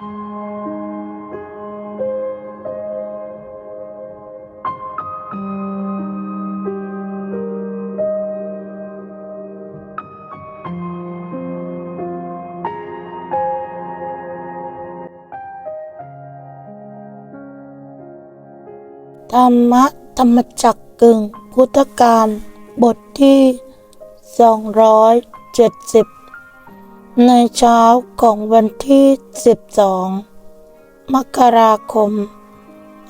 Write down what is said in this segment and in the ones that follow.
ธรรมะธรรมจักกึงพุทธการบทที่ 270 ในเช้าของวันที่ 12 มกราคม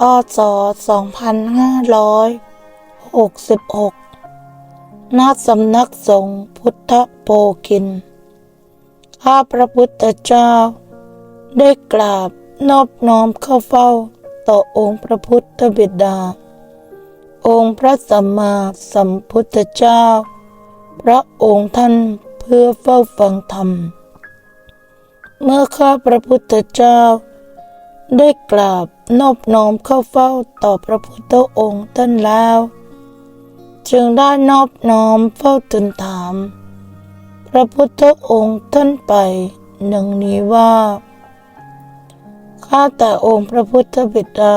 อศ 2566 ณ สำนักสงฆ์พุทธโพคิน ข้าพระพุทธเจ้า ได้กราบนอบน้อมเข้าเฝ้าต่อองค์พระพุทธบิดา องค์พระสัมมาสัมพุทธเจ้า พระองค์ท่านเพื่อเฝ้าฟังธรรม เมื่อข้าพระพุทธเจ้า ได้กราบนอบน้อมเข้าเฝ้าต่อพระพุทธองค์ท่านแล้ว จึงได้นอบน้อมเฝ้าทูลถาม พระพุทธองค์ท่านไปหนึ่งนี้ว่าข้าแต่องค์พระพุทธบิดา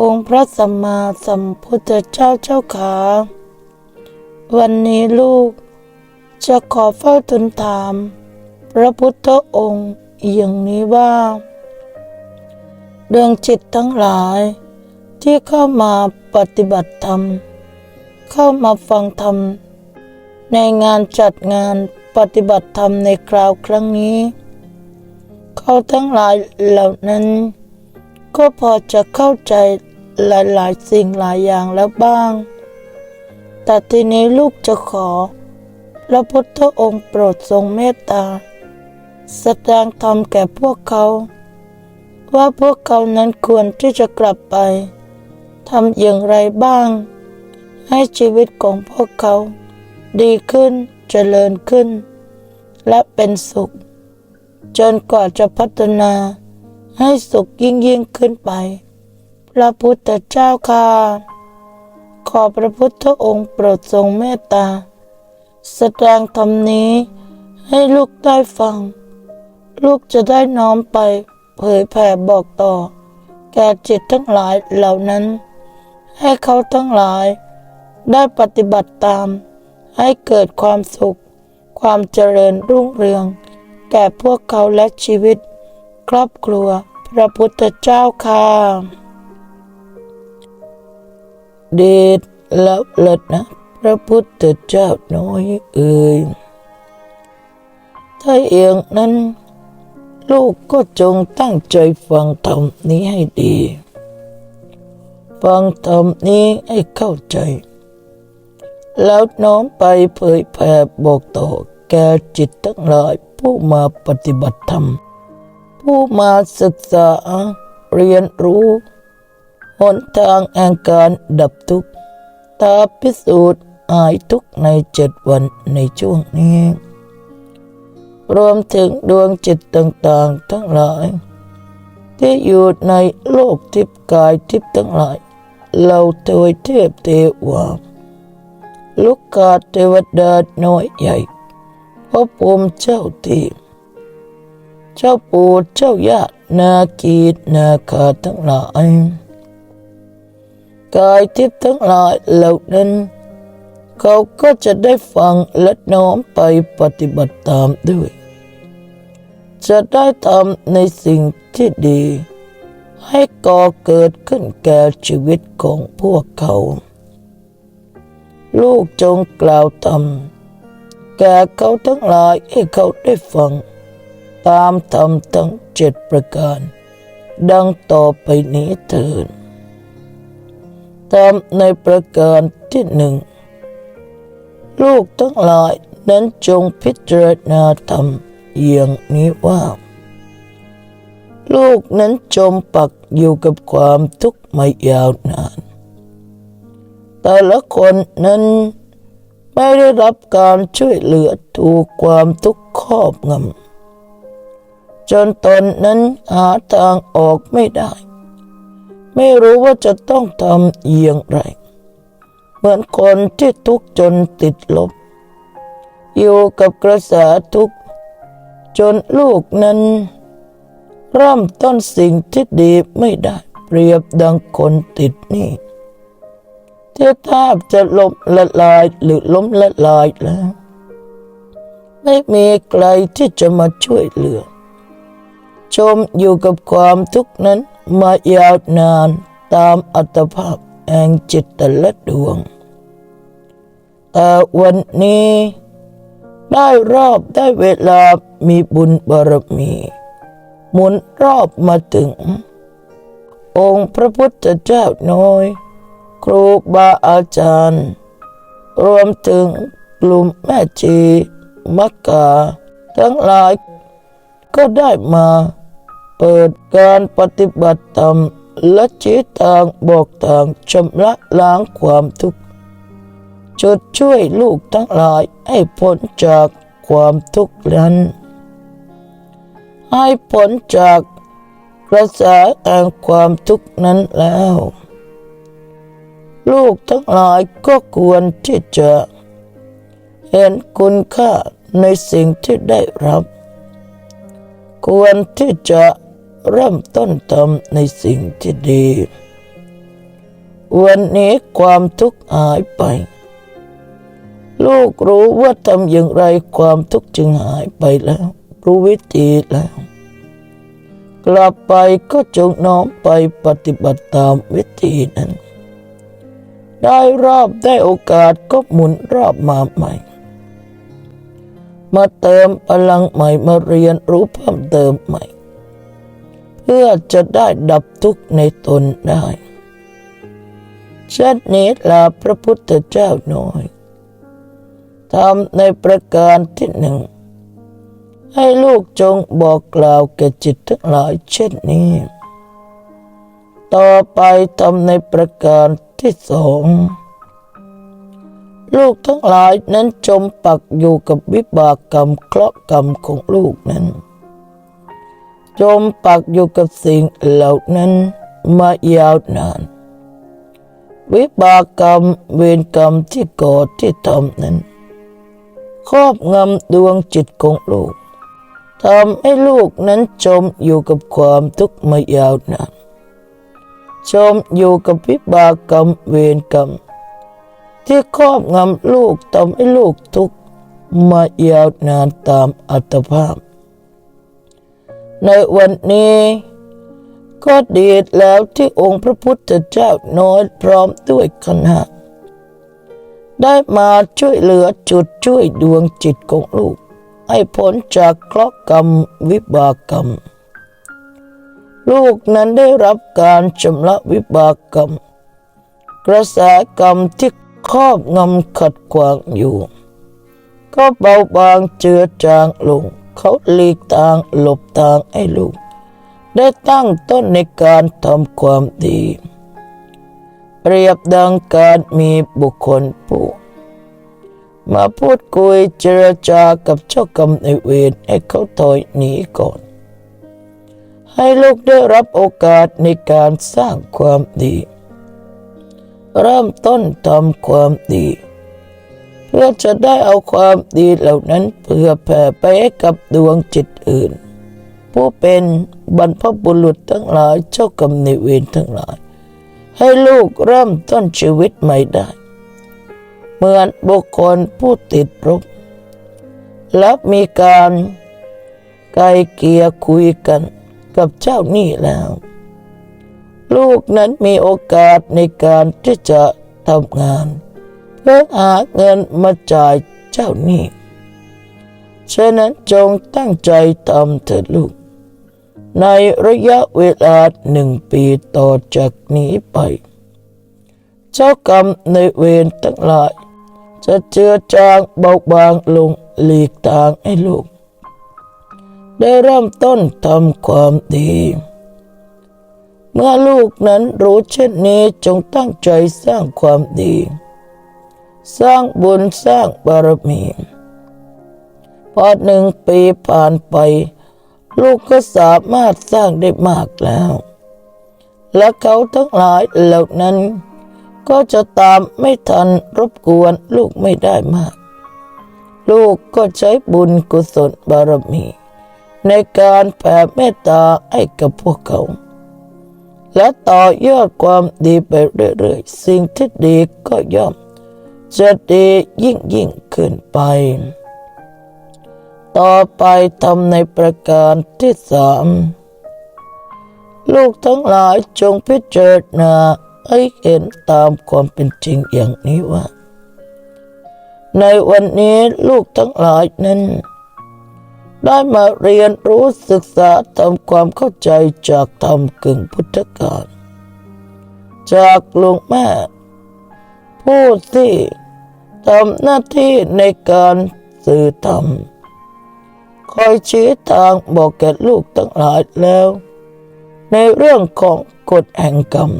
องค์พระสัมมาสัมพุทธเจ้าเจ้าขา วันนี้ลูกจะขอเฝ้าทูลถาม ระพุทธองค์อย่างนี้ว่าดวงจิตทั้งหลายที่เข้ามาปฏิบัติธรรม เข้ามาฟังธรรม ในงานจัดงานปฏิบัติธรรมในคราวครั้งนี้ เขาทั้งหลายเหล่านั้น ก็พอจะเข้าใจหลายๆ สิ่งหลายอย่างแล้วบ้าง แต่ทีนี้ลูกจะขอพระพุทธองค์โปรดทรงเมตตา แสดงธรรมแก่พวกเขา ว่าพวกเขานั้นควรที่จะกลับไปทำอย่างไรบ้าง ให้ชีวิตของพวกเขา ดีขึ้นเจริญขึ้น และเป็นสุข จนกว่าจะพัฒนาให้สุขยิ่งยิ่งขึ้นไป พระพุทธเจ้าค่ะ ขอพระพุทธองค์โปรดทรงเมตตา แสดงธรรมนี้ให้ลูกได้ฟัง ลูกจะได้น้อมไปเผยแผ่บอกต่อ แก่จิตทั้งหลายเหล่านั้น ให้เขาทั้งหลาย ได้ปฏิบัติตาม ให้เกิดความสุข ความเจริญรุ่งเรือง แก่พวกเขาและชีวิต ครอบครัวพระพุทธเจ้าค่ะเดชแล้วเลิศนะ พระพุทธเจ้าน้อยเอ่ยถ้าเอียงนั้น ลูกก็จงตั้งใจฟังธรรมนี้ให้ดี ฟังธรรมนี้ให้เข้าใจ แล้วน้อมไปเผยแผ่บอกต่อแก่จิตทั้งหลายผู้มาปฏิบัติธรรม ผู้มาศึกษาเรียนรู้หนทางแห่งการดับทุกข์ตาพิสูจน์หายทุกข์ในเจ็ดวันในช่วงนี้ รวมถึงดวงจิตต่างๆ ทั้งหลาย ที่อยู่ในโลกทิพย์กายทิพย์ทั้งหลาย เราเทวเทพเทวาลูกกาเทวดาน้อยใหญ่พระภูมิเจ้าที่เจ้าปู่เจ้าย่านาคีนาคาทั้งหลายกายทิพย์ทั้งหลายเหล่านั้นเขาก็จะได้ฟังและน้อมไปปฏิบัติตามด้วย จะได้ทำในสิ่งที่ดี ให้ก่อเกิดขึ้นแก่ชีวิตของพวกเขา ลูกจงกล่าวธรรมแก่เขาทั้งหลายให้เขาได้ฟัง ตามธรรมทั้งเจ็ดประการ ดังต่อไปนี้เถิดตามในประการที่หนึ่ง ลูกทั้งหลายนั้นจงพิจารณาธรรม อย่างนี้ว่า ลูกนั้นจมปักอยู่กับความทุกข์มายาวนาน แต่ละคนนั้นไม่ได้รับการช่วยเหลือถูกความทุกข์ครอบงำจนตนนั้นหาทางออกไม่ได้ ไม่รู้ว่าจะต้องทำอย่างไร เหมือนคนที่ทุกข์จนติดลบ อยู่กับกระแสทุกข์ จนลูกนั้นเริ่มต้นสิ่งที่ดีไม่ได้เปรียบดังคนติดหนี้ที่แทบจะล้มละลายหรือล้มละลายแล้ว ไม่มีใครที่จะมาช่วยเหลือ ชมอยู่กับความทุกข์นั้นมายาวนานตามอัตภาพแห่งจิตแต่ละดวงแต่วันนี้ ได้รอบได้เวลามีบุญบารมี หมุนรอบมาถึง องค์พระพุทธเจ้าน้อย ครูบาอาจารย์ รวมถึงกลุ่มแม่ชีมักกา ทั้งหลายก็ได้มาเปิดการปฏิบัติธรรมและชี้ทางบอกทางชำระล้างความทุกข์ จดช่วยลูกทั้งหลายให้พ้นจากความทุกข์นั้น ให้พ้นจากกระแสแห่งความทุกข์นั้นแล้ว ลูกทั้งหลายก็ควรที่จะเห็นคุณค่าในสิ่งที่ได้รับ ควรที่จะเริ่มต้นทำในสิ่งที่ดี วันนี้ความทุกข์หายไป ลูกรู้ว่าทำอย่างไรความทุกข์จึงหายไปแล้ว รู้วิธีแล้ว กลับไปก็จงน้อมไปปฏิบัติตามวิธีนั้น ได้รอบได้โอกาสก็หมุนรอบมาใหม่ มาเติมพลังใหม่มาเรียนรู้เพิ่มเติมใหม่ เพื่อจะได้ดับทุกข์ในตนได้เช่นนี้ลาพระพุทธเจ้าน้อย ทำในประการที่หนึ่ง ให้ลูกจงบอกกล่าวแก่จิตทั้งหลายเช่นนี้ ต่อไปทำในประการที่สองลูกทั้งหลายนั้นจมปักอยู่กับวิบากกรรมเคราะห์กรรมของลูกนั้น จมปักอยู่กับสิ่งเหล่านั้นมายาวนาน วิบากกรรมเวรกรรมที่ก่อที่ทำนั้น ครอบงำดวงจิตของลูกทำให้ลูกนั้นจมอยู่กับความทุกข์มายาวนานจมอยู่กับวิบากกรรมเวรกรรม ที่ครอบงำลูกทำให้ลูกทุกข์มายาวนานตามอัตภาพ ในวันนี้ ก็ดีแล้วที่องค์พระพุทธเจ้าน้อยพร้อมด้วยคณะ ได้มาช่วยเหลือจุดช่วยดวงจิตของลูก ให้พ้นจากเคราะห์กรรมวิบากกรรม ลูกนั้นได้รับการชำระวิบากกรรม กระแสกรรมที่ครอบงำขัดขวางอยู่ ก็เบาบางเจือจางลง เขาหลีกทางหลบทางให้ลูก ได้ตั้งต้นในการทำความดี เรียบดังการมีบุคคลผู้มาพูดคุยเจรจากับเจ้ากรรมในายเวรให้เขาถอยหนีก่อน ให้ลูกได้รับโอกาสในการสร้างความดี เริ่มต้นทำความดี เพื่อจะได้เอาความดีเหล่านั้นเพื่อแผ่ไปให้กับดวงจิตอื่น ผู้เป็นบรรพบุรุษทั้งหลายเจ้ากรรมในายเวรทั้งหลาย ให้ลูกเริ่มต้นชีวิตใหม่ได้ เหมือนบุคคลผู้ติดรบและมีการไกลเกียคุยกันกับเจ้าหนี้แล้ว ลูกนั้นมีโอกาสในการที่จะทำงาน เพื่อหาเงินมาจ่ายเจ้าหนี้ฉะนั้นจงตั้งใจทำเถิดลูก ในระยะเวลาหนึ่งปีต่อจากนี้ไป เจ้ากรรมในเวรทั้งหลาย จะเจือจางเบาบางลงหลีกทางให้ลูก ได้เริ่มต้นทำความดี เมื่อลูกนั้นรู้เช่นนี้จงตั้งใจสร้างความดี สร้างบุญสร้างบารมี พอหนึ่งปีผ่านไป ลูกก็สามารถสร้างได้มากแล้ว และเขาทั้งหลายเหล่านั้น ก็จะตามไม่ทันรบกวนลูกไม่ได้มาก ลูกก็ใช้บุญกุศลบารมี ในการแผ่เมตตาให้กับพวกเขา และต่อยอดความดีไปเรื่อยๆ สิ่งที่ดีก็ย่อมจะดียิ่งยิ่งขึ้นไป ต่อไปทำในประการที่สามลูกทั้งหลายจงพิจารณาให้เห็นตามความเป็นจริงอย่างนี้ว่า ในวันนี้ลูกทั้งหลายนั้น ได้มาเรียนรู้ศึกษาทำความเข้าใจจากธรรมกึ่งพุทธกาลจากหลวงแม่ ผู้ที่ทำหน้าที่ในการสื่อธรรม คอยชี้ทางบอกแก่ลูกทั้งหลายแล้ว ในเรื่องของกฎแห่งกรรม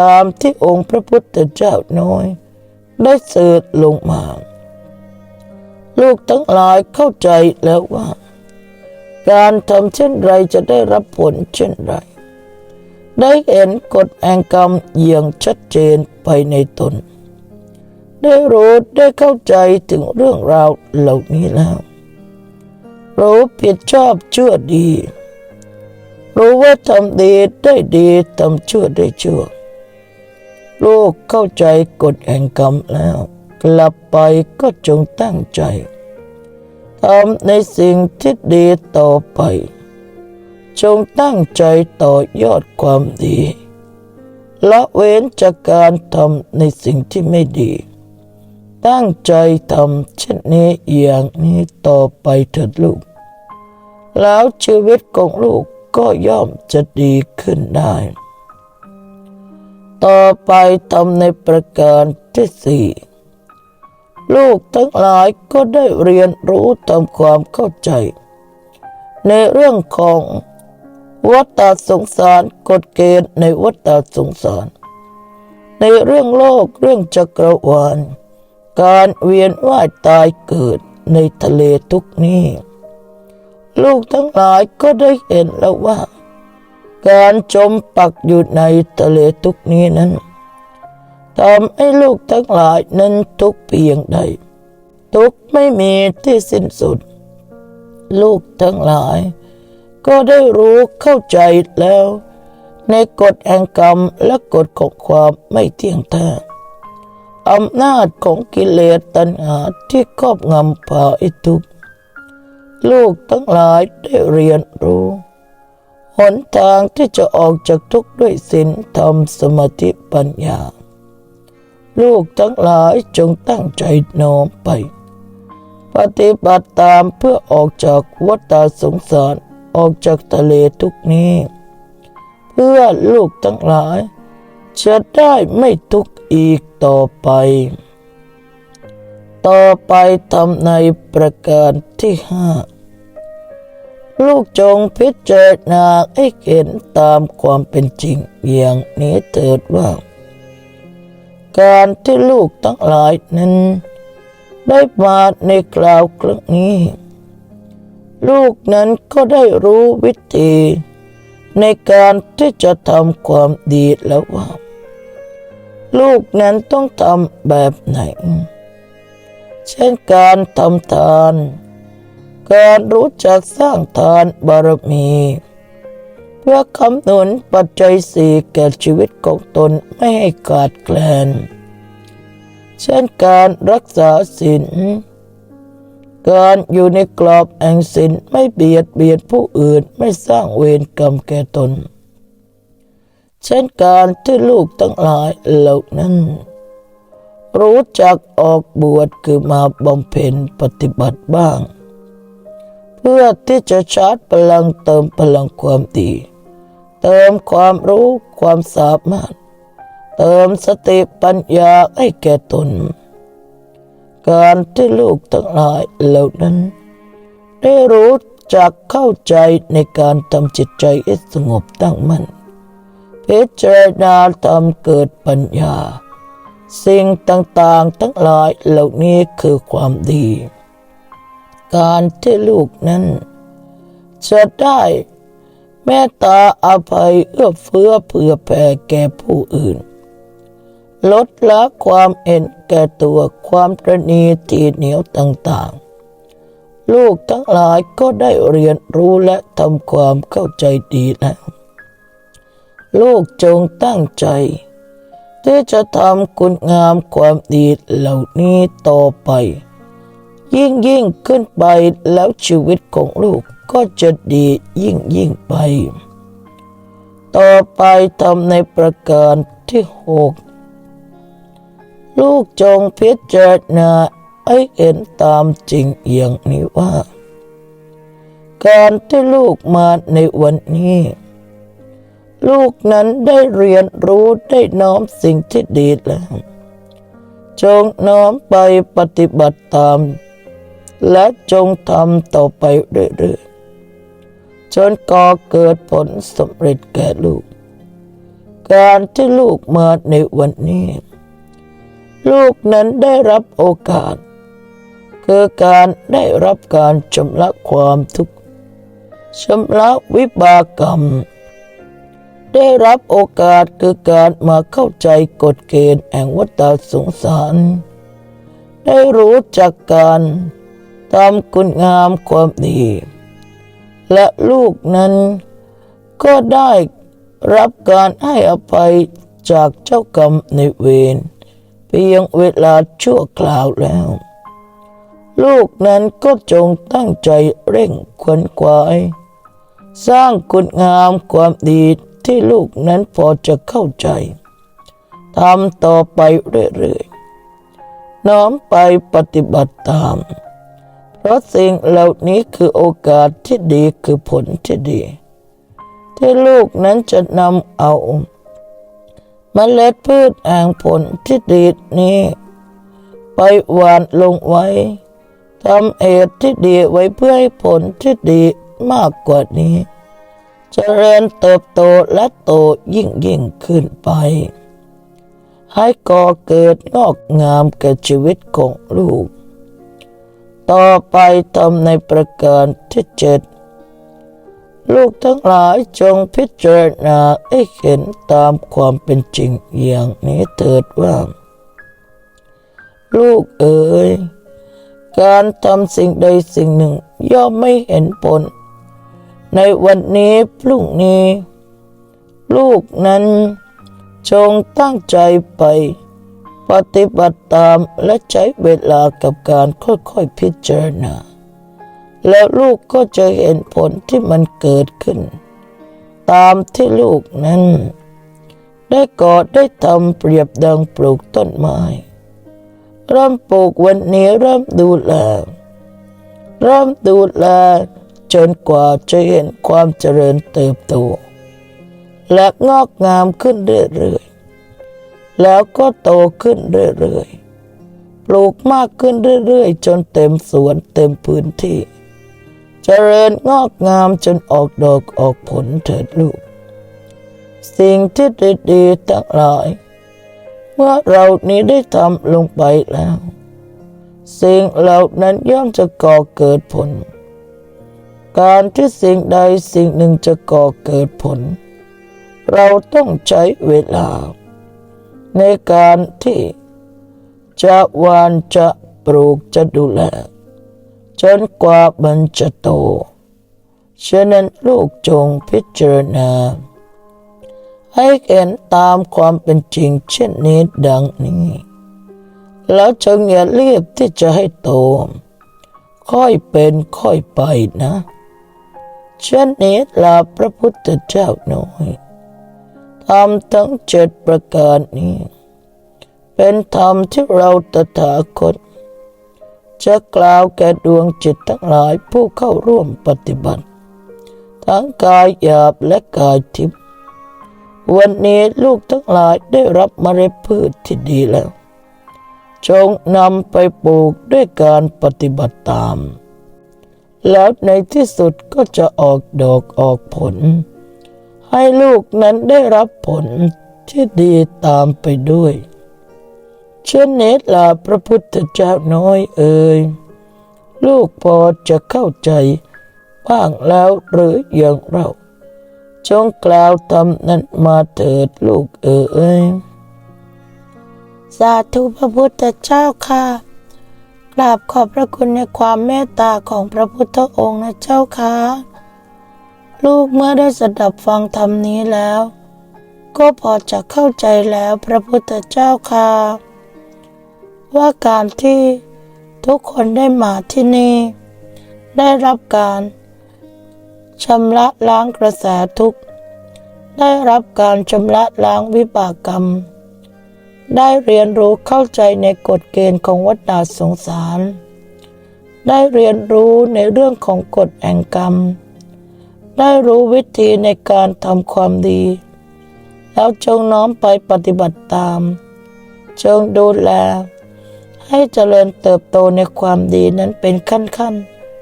ตามที่องค์พระพุทธเจ้าน้อย ได้สื่อลงมา ลูกทั้งหลายเข้าใจแล้วว่า การทำเช่นไรจะได้รับผลเช่นไร ได้เห็นกฎแห่งกรรมอย่างชัดเจนไปในตนได้รู้ได้เข้าใจถึงเรื่องราวเหล่านี้แล้ว รู้ผิดชอบชั่วดี รู้ว่าทำดีได้ดีทำชั่วได้ชั่ว ลูกเข้าใจกฎแห่งกรรมแล้ว กลับไปก็จงตั้งใจทำในสิ่งที่ดีต่อไป จงตั้งใจต่อยอดความดี ละเว้นจากการทำในสิ่งที่ไม่ดี ตั้งใจทำเช่นนี้อย่างนี้ต่อไปเถิดลูก แล้วชีวิตของลูกก็ย่อมจะดีขึ้นได้ ต่อไปทำในประการที่สี่ลูกทั้งหลายก็ได้เรียนรู้ทำความเข้าใจ ในเรื่องของวัฏสงสารกฎเกณฑ์ในวัฏสงสาร ในเรื่องโลกเรื่องจักรวาล การเวียนว่ายตายเกิดในทะเลทุกนี้ ลูกทั้งหลายก็ได้เห็นแล้วว่า การจมปักอยู่ในทะเลทุกนี้นั้นทำให้ลูกทั้งหลายนั้นทุกเพียงใด ทุกไม่มีที่สิ้นสุด ลูกทั้งหลาย ก็ได้รู้เข้าใจแล้ว ในกฎแห่งกรรมและกฎของความไม่เที่ยงแท้ อำนาจของกิเลสตัณหาที่ครอบงำพาอ้ทุกลูกทั้งหลายได้เรียนรู้หนทางที่จะออกจากทุกข์ด้วยศีลธรรมสมาธิปัญญา ลูกทั้งหลายจงตั้งใจน้อมไป ปฏิบัติตามเพื่อออกจากวัฏสงสารออกจากทะเลทุกนี้ เพื่อลูกทั้งหลายจะได้ไม่ทุกข์อีก ต่อไป ต่อไปทำในประการที่ห้าลูกจงพิจารณาให้เห็นตามความเป็นจริงอย่างนี้เถิดว่า การที่ลูกทั้งหลายนั้น ได้มาในคราวครั้งนี้ ลูกนั้นก็ได้รู้วิธี ในการที่จะทำความดีแล้วว่า ลูกนั้นต้องทำแบบไหน เช่นการทำทาน การรู้จักสร้างทานบารมี เพื่อคำนุนปัจจัยสี่แก่ชีวิตของตนไม่ให้ขาดแคลน เช่นการรักษาศีลการอยู่ในกรอบแห่งศีลไม่เบียดเบียนผู้อื่นไม่สร้างเวรกรรมแก่ตน เช่นการที่ลูกทั้งหลายเหล่านั้น รู้จักออกบวชคือมาบำเพ็ญปฏิบัติบ้าง เพื่อที่จะชาร์จพลังเติมพลังความดี เติมความรู้ความสามารถ เติมสติปัญญาให้แก่ตน การที่ลูกทั้งหลายเหล่านั้น ได้รู้จักเข้าใจในการทำจิตใจให้สงบตั้งมั่น พิจารณาทำเกิดปัญญา สิ่งต่างๆทั้งหลายเหล่านี้คือความดี การที่ลูกนั้น จะได้เมตตาอภัยเอื้อเฟื้อเผื่อแผ่แก่ผู้อื่น ลดละความเอ็นแก่ตัวความตรณีทีเหนียวต่างๆ ลูกทั้งหลายก็ได้เรียนรู้และทำความเข้าใจดีแล้ว ลูกจงตั้งใจ ที่จะทำคุณงามความดีเหล่านี้ต่อไป ยิ่งยิ่งขึ้นไปแล้วชีวิตของลูกก็จะดียิ่งยิ่งไป ต่อไปทำในประการที่หกลูกจงพิจารณาให้เห็นตามจริงอย่างนี้ว่า การที่ลูกมาในวันนี้ ลูกนั้นได้เรียนรู้ได้น้อมสิ่งที่ดีแล้ว จงน้อมไปปฏิบัติตาม และจงทำต่อไปเรื่อยๆจนก่อเกิดผลสำเร็จแก่ลูก การที่ลูกมาในวันนี้ ลูกนั้นได้รับโอกาส คือการได้รับการชำระความทุกข์ชำระวิบากกรรม ได้รับโอกาสคือการมาเข้าใจกฎเกณฑ์แห่งวัฏสงสาร ได้รู้จักการทำคุณงามความดี และลูกนั้นก็ได้รับการให้อภัยจากเจ้ากรรมในเวรเพียงเวลาชั่วคราวแล้ว ลูกนั้นก็จงตั้งใจเร่งขวนขวาย สร้างคุณงามความดี ที่ลูกนั้นพอจะเข้าใจทำต่อไปเรื่อยๆ น้อมไปปฏิบัติตาม เพราะสิ่งเหล่านี้คือโอกาสที่ดีคือผลที่ดี ที่ลูกนั้นจะนำเอาเมล็ดพืชแห่งผลที่ดีนี้ ไปหวานลงไว้ทำเหตุที่ดีไว้เพื่อให้ผลที่ดีมากกว่านี้ เจริญเติบโตและโตยิ่งยิ่งขึ้นไป ให้ก่อเกิดงอกงามแก่ชีวิตของลูก ต่อไปทำในประการที่เจ็ดลูกทั้งหลายจงพิจารณาให้เห็นตามความเป็นจริงอย่างนี้เถิดว่า ลูกเอ๋ยการทำสิ่งใดสิ่งหนึ่งย่อมไม่เห็นผล ในวันนี้พรุ่งนี้ ลูกนั้นจงตั้งใจไป ปฏิบัติตามและใช้เวลากับการค่อยๆพิจารณา แล้วลูกก็จะเห็นผลที่มันเกิดขึ้น ตามที่ลูกนั้น ได้ก่อได้ทำเปรียบดังปลูกต้นไม้เริ่มปลูกวันนี้เริ่มดูแลเริ่มดูแล จนกว่าจะเห็นความเจริญเติบโต และงอกงามขึ้นเรื่อยๆ แล้วก็โตขึ้นเรื่อยๆ ปลูกมากขึ้นเรื่อยๆ จนเต็มสวนเต็มพื้นที่ เจริญงอกงามจนออกดอกออกผลเถิดลูก สิ่งที่ดีๆทั้งหลาย เมื่อเรานี้ได้ทำลงไปแล้ว สิ่งเหล่านั้นย่อมจะก่อเกิดผล การที่สิ่งใดสิ่งหนึ่งจะก่อเกิดผล เราต้องใช้เวลา ในการที่จะวานจะปลูกจะดูแลจนกว่ามันจะโต ฉะนั้นลูกจงพิจารณา ให้เห็นตามความเป็นจริงเช่นนี้ดังนี้ แล้วจงอย่ารีบที่จะให้โต ค่อยเป็นค่อยไปนะ เช่นนี้ลาพระพุทธเจ้าน้อยทำทั้งเจ็ดประการนี้ เป็นธรรมที่เราตถาคต จะกล่าวแก่ดวงจิตทั้งหลายผู้เข้าร่วมปฏิบัติ ทั้งกายหยาบและกายทิพย์วันนี้ลูกทั้งหลายได้รับเมล็ดพืชที่ดีแล้ว จงนำไปปลูกด้วยการปฏิบัติตาม แล้วในที่สุดก็จะออกดอกออกผล ให้ลูกนั้นได้รับผลที่ดีตามไปด้วยเช่นนี้ลาพระพุทธเจ้าน้อยเอ่ยลูกพอจะเข้าใจบ้างแล้วหรืออย่างเรา จงกล่าวทำนั้นมาเถิดลูกเอ๋ยสาธุพระพุทธเจ้าค่ะ ราบขอบพระคุณในความเมตตาของพระพุทธองค์นะเจ้าค่ะลูกเมื่อได้สดับฟังธรรมนี้แล้ว ก็พอจะเข้าใจแล้วพระพุทธเจ้าค่ะ ว่าการที่ทุกคนได้มาที่นี่ ได้รับการชำระล้างกระแสทุกข์ ได้รับการชำระล้างวิบากกรรม ได้เรียนรู้เข้าใจในกฎเกณฑ์ของวัฏฏสงสาร ได้เรียนรู้ในเรื่องของกฎแห่งกรรม ได้รู้วิธีในการทำความดี แล้วจงน้อมไปปฏิบัติตาม จงดูแล ให้เจริญเติบโตในความดีนั้นเป็นขั้น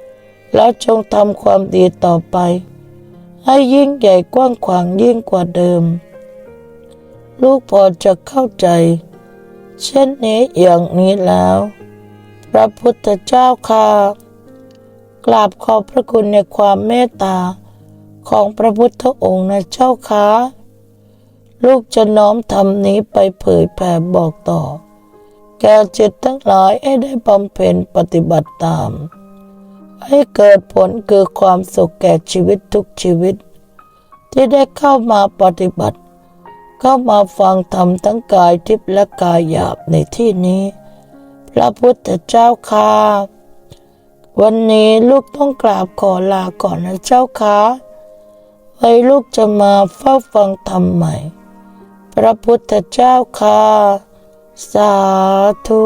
ๆ แล้วจงทำความดีต่อไป ให้ยิ่งใหญ่กว้างขวางยิ่งกว่าเดิม ลูกพอจะเข้าใจ เช่นนี้อย่างนี้แล้ว พระพุทธเจ้าค่ะ กราบขอบพระคุณในความเมตตาของพระพุทธองค์นะเจ้าค่ะลูกจะน้อมทำนี้ไปเผยแผ่บอกต่อ แก่จิตทั้งหลายให้ได้บำเพ็ญปฏิบัติตาม ให้เกิดผลคือความสุขแก่ชีวิตทุกชีวิต ที่ได้เข้ามาปฏิบัติ เข้ามาฟังธรรมทั้งกายทิพย์และกายหยาบในที่นี้ พระพุทธเจ้าค่ะวันนี้ลูกต้องกราบขอลาก่อนนะเจ้าค่ะไว้ลูกจะมาเฝ้าฟังธรรมใหม่ พระพุทธเจ้าค่ะ สาธุ